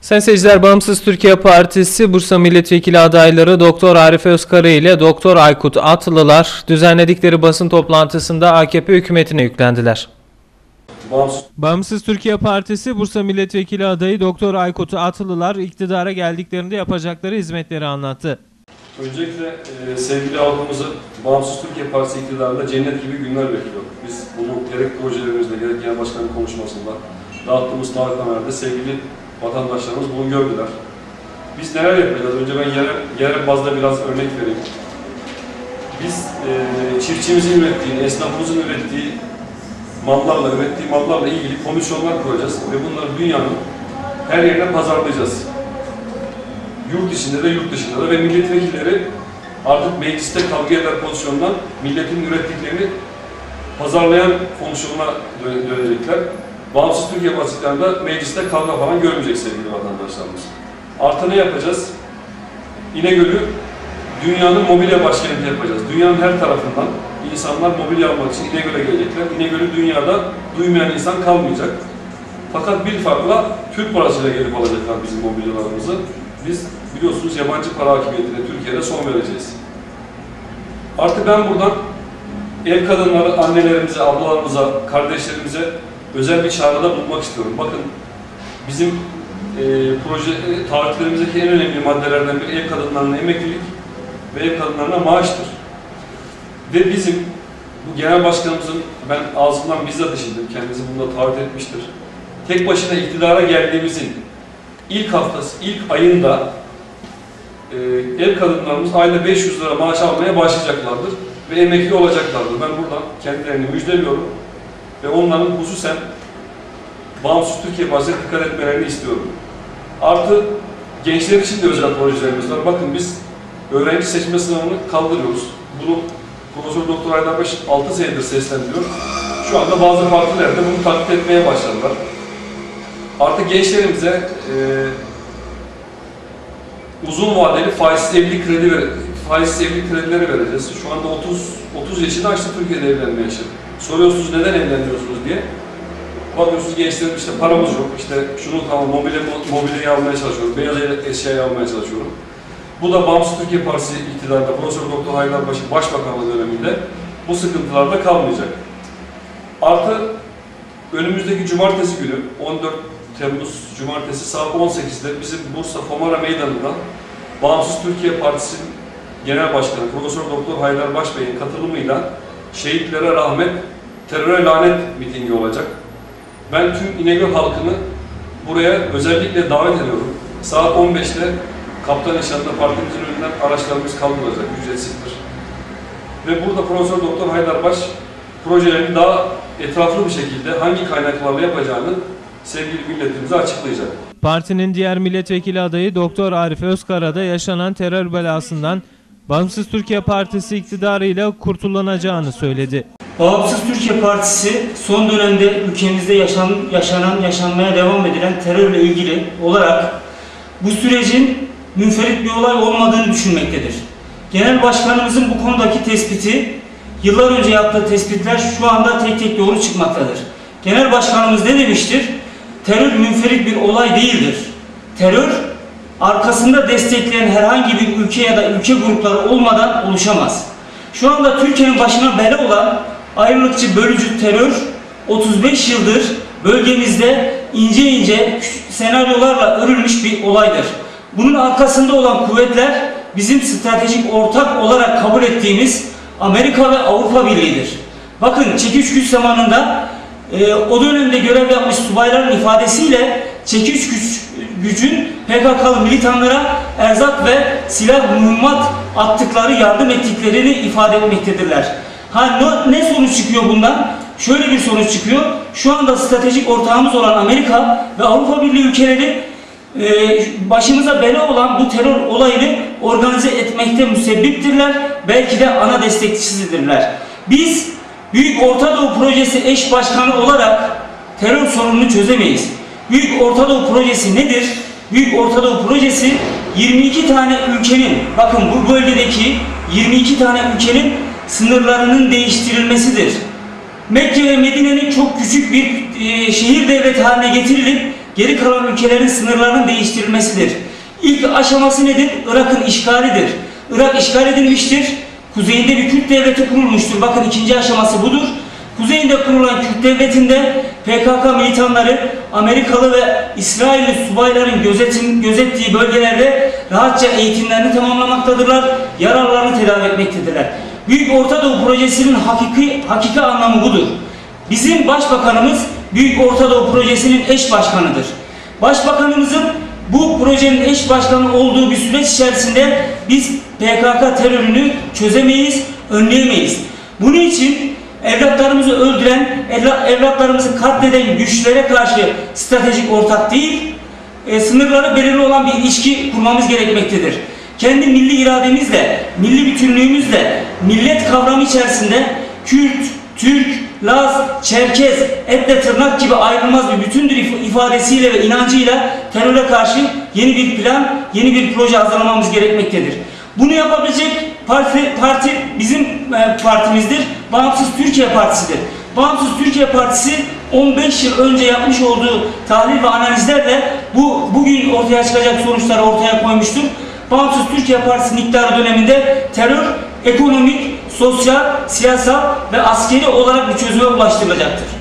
Sayın seyirciler, Bağımsız Türkiye Partisi Bursa Milletvekili adayları Doktor Arif Özkara ile Doktor Aykut Atlılar düzenledikleri basın toplantısında AKP hükümetine yüklendiler. Bağımsız Bağımsız Türkiye Partisi Bursa Milletvekili adayı Doktor Aykut Atlılar iktidara geldiklerinde yapacakları hizmetleri anlattı. Öncelikle e, sevgili halkımızı Bağımsız Türkiye Partisi iktidarında cennet gibi günler bekliyor. Biz bunu gerek projelerimizde gerek genel başkanın konuşmasında dağıttığımız taahhütnamelerde sevgili vatandaşlarımız bunu gördüler. Biz neler yapacağız? Önce ben yerel, yerel bazda biraz örnek vereyim. Biz e, çiftçimizin ürettiğini, esnafımızın ürettiği mallarla, ürettiği mallarla ilgili komisyonlar kuracağız ve bunları dünyanın her yerine pazarlayacağız. Yurt içinde de yurt dışında da ve milletvekilleri artık mecliste kavga eder pozisyondan milletin ürettiklerini pazarlayan fonksiyonuna dö- dönecekler. Bağımsız Türkiye Partisi'nde mecliste kavga falan görmeyecek sevgili vatandaşlarımız. Artı ne yapacağız? İnegöl'ü dünyanın mobilya başkenti yapacağız. Dünyanın her tarafından insanlar mobilya almak için İnegöl'e gelecekler. İnegöl'ü dünyada duymayan insan kalmayacak. Fakat bir farkla Türk parasıyla gelip alacaklar bizim mobilyalarımızı. Biz biliyorsunuz yabancı para hakimiyetine Türkiye'de son vereceğiz. Artık ben buradan ev kadınları, annelerimize, ablalarımıza, kardeşlerimize özel bir çağrıda bulunmak istiyorum. Bakın bizim e, proje e, taahhütlerimizdeki en önemli maddelerden biri ev kadınlarına emeklilik ve ev kadınlarına maaştır. Ve bizim bu genel başkanımızın ben ağzından bizzat işittim, kendisi bunda taahhüt etmiştir. Tek başına iktidara geldiğimizin ilk haftası, ilk ayında e, ev kadınlarımız ayda 500 lira maaş almaya başlayacaklardır ve emekli olacaklardır. Ben buradan kendilerini müjdeliyorum ve onların hususen Bağımsız Türkiye Partisi'ne dikkat etmelerini istiyorum. Artı gençler için de özel projelerimiz var. Bakın biz öğrenci seçme sınavını kaldırıyoruz. Bunu Profesör Doktor Aydarbaş 6 senedir seslendiriyor. Şu anda bazı partiler de bunu taklit etmeye başladılar. Artık gençlerimize e, uzun vadeli faizsiz evlilik kredi faizsiz evlilik kredileri vereceğiz. Şu anda 30 30 yaşını aştı Türkiye'de evlenme yaşı. Soruyorsunuz neden evleniyorsunuz diye. Bakıyorsunuz gençlerin işte paramız yok, işte şunu tamam mobilya, mobilyayı almaya çalışıyorum, beyaz eşyayı almaya çalışıyorum. Bu da Bağımsız Türkiye Partisi iktidarında Profesör Doktor Haydarbaşı Başbakanlığı döneminde bu sıkıntılarda kalmayacak. Artı önümüzdeki cumartesi günü 14 Temmuz Cumartesi saat 18'de bizim Bursa Fomara Meydanı'nda Bağımsız Türkiye Partisi'nin Genel Başkanı Profesör Doktor Haydar Başbey'in katılımıyla şehitlere rahmet, teröre lanet mitingi olacak. Ben tüm İnegöl halkını buraya özellikle davet ediyorum. Saat 15'te Kaptan İnşaat'ta partimizin önünden araçlarımız kaldırılacak, ücretsizdir. Ve burada Profesör Doktor Haydar Baş projelerini daha etraflı bir şekilde hangi kaynaklarla yapacağını sevgili milletimize açıklayacak. Partinin diğer milletvekili adayı Doktor Arif Özkara da yaşanan terör belasından Bağımsız Türkiye Partisi iktidarıyla kurtulunacağını söyledi. Bağımsız Türkiye Partisi son dönemde ülkemizde yaşan, yaşanan, yaşanmaya devam edilen terörle ilgili olarak bu sürecin münferit bir olay olmadığını düşünmektedir. Genel Başkanımızın bu konudaki tespiti, yıllar önce yaptığı tespitler şu anda tek tek doğru çıkmaktadır. Genel Başkanımız ne demiştir? Terör münferit bir olay değildir. Terör, arkasında destekleyen herhangi bir ülke ya da ülke grupları olmadan oluşamaz. Şu anda Türkiye'nin başına bela olan ayrılıkçı bölücü terör 35 yıldır bölgemizde ince ince senaryolarla örülmüş bir olaydır. Bunun arkasında olan kuvvetler bizim stratejik ortak olarak kabul ettiğimiz Amerika ve Avrupa Birliği'dir. Bakın çekiş güç zamanında e, o dönemde görev yapmış subayların ifadesiyle çekiş güç, gücün PKK'lı militanlara erzak ve silah mühimmat attıkları, yardım ettiklerini ifade etmektedirler. Ha ne, sonuç çıkıyor bundan? Şöyle bir sonuç çıkıyor. Şu anda stratejik ortağımız olan Amerika ve Avrupa Birliği ülkeleri e, başımıza bela olan bu terör olayını organize etmekte müsebbiptirler. Belki de ana destekçisidirler. Biz Büyük Orta Doğu Projesi eş başkanı olarak terör sorununu çözemeyiz. Büyük Orta Doğu Projesi nedir? Büyük Orta Doğu Projesi 22 tane ülkenin, bakın bu bölgedeki 22 tane ülkenin sınırlarının değiştirilmesidir. Mekke ve Medine'nin çok küçük bir e, şehir devlet haline getirilip geri kalan ülkelerin sınırlarının değiştirilmesidir. İlk aşaması nedir? Irak'ın işgalidir. Irak işgal edilmiştir. Kuzeyinde bir Kürt devleti kurulmuştur. Bakın ikinci aşaması budur. Kuzeyinde kurulan Kürt devletinde PKK militanları Amerikalı ve İsrailli subayların gözetim, gözettiği bölgelerde rahatça eğitimlerini tamamlamaktadırlar, yaralarını tedavi etmektedirler. Büyük Orta Doğu Projesi'nin hakiki, hakiki anlamı budur. Bizim başbakanımız Büyük Orta Doğu Projesi'nin eş başkanıdır. Başbakanımızın bu projenin eş başkanı olduğu bir süreç içerisinde biz PKK terörünü çözemeyiz, önleyemeyiz. Bunun için evlatlarımızı öldüren, evla- evlatlarımızı katleden güçlere karşı stratejik ortak değil, e, sınırları belirli olan bir ilişki kurmamız gerekmektedir. Kendi milli irademizle, milli bütünlüğümüzle, millet kavramı içerisinde Kürt, Türk, Laz, Çerkez, etle tırnak gibi ayrılmaz bir bütündür if- ifadesiyle ve inancıyla teröre karşı yeni bir plan, yeni bir proje hazırlamamız gerekmektedir. Bunu yapabilecek parti, parti bizim e, partimizdir. Bağımsız Türkiye Partisi'dir. Bağımsız Türkiye Partisi 15 yıl önce yapmış olduğu tahlil ve analizlerle bu bugün ortaya çıkacak sonuçları ortaya koymuştur. Bağımsız Türkiye Partisi'nin iktidarı döneminde terör ekonomik, sosyal, siyasal ve askeri olarak bir çözüme ulaştırılacaktır.